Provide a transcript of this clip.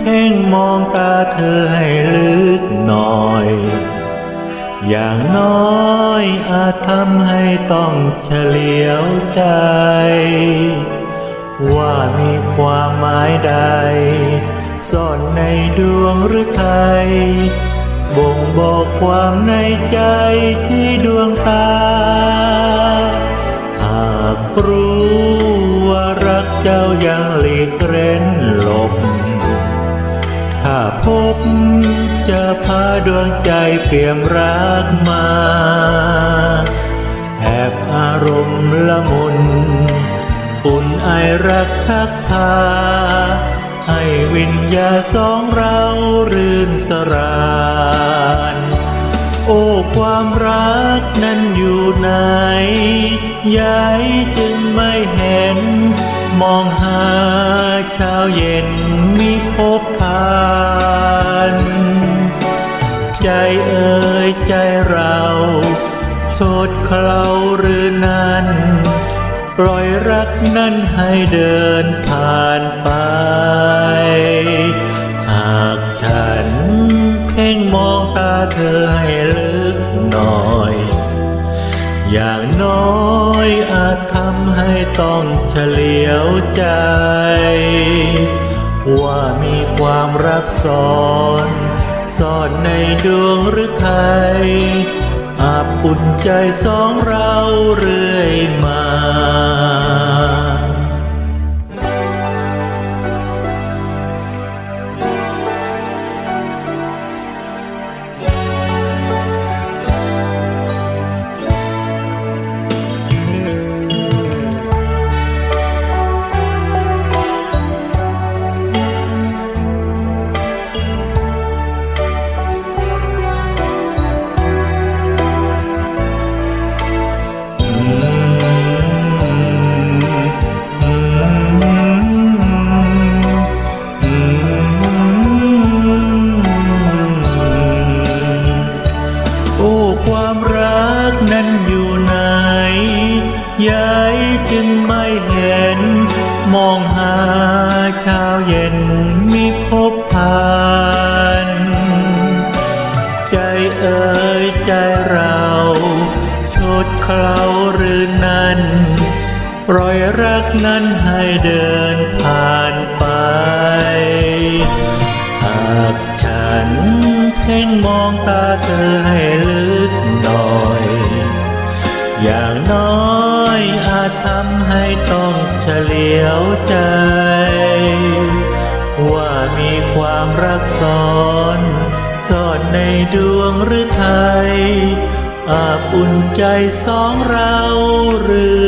เพ่งมองตาเธอให้ลึกหน่อย อย่างน้อยอาจทำให้ต้องเฉลียวใจ ว่ามีความหมายใด ซ่อนในดวงหรือไทยบ่งบอกความในใจที่ดวงตา หากรู้ เจ้ายังหลีกเร้นหลบ ถ้าพบจะพาดวงใจเปี่ยมรักมาแอบอารมณ์ละมุน อุ่นไอรักทักพา ให้วิญญาสองเรารื่นสรานโอ้ความรักนั้นอยู่ไหนยายจึงไม่เห็น มองหาเช้าเย็นมิพบผ่านใจเอ่ยใจเราโชดเคลาหรือนั้น ปล่อยรักนั้นให้เดินผ่านไป หากฉันเพ่งมองตาเธอให้ลึกหน่อย อย่าง อยอาจทำให้ต้องเฉลียวใจ ว่ามีความรักซ้อนซ่อนในดวงหรือไทยอาบอุ่นใจสองเราหรือ นั้นอยู่ไหน ยายจึงไม่เห็น มองหาเช้าเย็นมิพบผ่านใจเอ่ยใจเราชดเคลาหรือนั้น ปล่อยรักนั้นให้เดินผ่านไปหากฉันเพ่งมองตาเธอให้เลย อย่างน้อยอาจทำให้ต้องเฉลียวใจ ว่ามีความรักซ้อนซ่อนในดวงหรือไทยอาบอุ่นใจสองเราหรือ